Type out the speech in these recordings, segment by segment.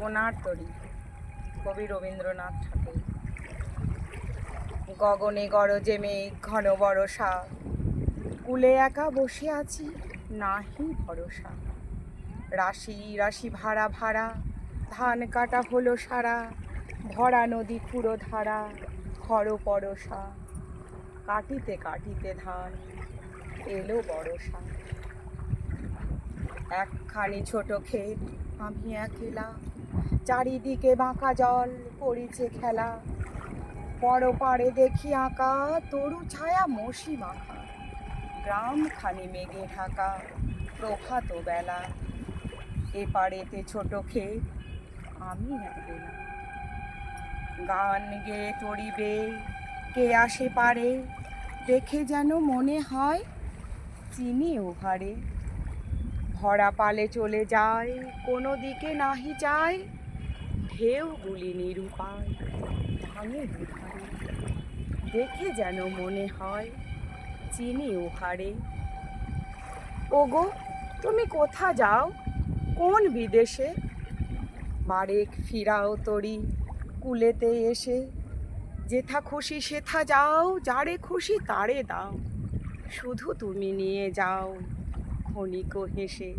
সোনার তরী, কবি রবীন্দ্রনাথ ঠাকুর। গগনে গরজে মেঘ, ঘন বরষা, কুলে একা বসে আছি, নাহি ভরসা। রাশি রাশি ভাড়া ভাড়া, ধান কাটা হলো সারা, ভরা নদী খুঁড়ো ধারা খর পরশা কাটিতে কাটিতে ধান এলো বরষা একখানি ছোট ক্ষেত, আমি একলা চারিদিকে বাঁকা জল পড়িছে খেলা। পরপারে দেখি আঁকা তরু ছায়া মশি মাখা। গ্রামখানি মেঘে ঢাকা, প্রভাত বেলা। এপারেতে ছোট ক্ষেত, আমি একলা গান গেয়ে তরিবে, কে আসে পারে, দেখে যেন মনে হয়, চিনি ওভারে ভরা পালে চলে যায়, কোনো দিকে নাহি যায়। ঢেউগুলি নিরুপায় দেখে যেন মনে হয় চিনি ওহারে ওগো, তুমি কোথা যাও? কোন বিদেশে? বারেক ফিরাও তরি কুলেতে এসে। যেথা খুশি সেথা যাও, যারে খুশি তারে দাও। শুধু তুমি নিয়ে যাও। ক্ষণিক হেসে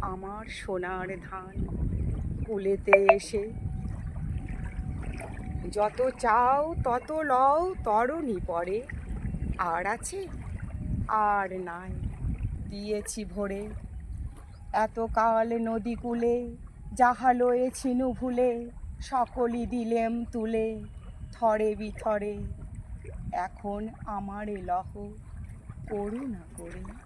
আমার সোনার ধান কুলেতে এসে। যত চাও তত লও, তরণী পরে। আর আছে? আর নাই, দিয়েছি ভরে। এত কাল নদী কূলে, যাহা লয়েছিনু ভুলে, সকলই দিলেম তুলে, থরে বিথরে। এখন আমারে লহ, করুণা করে।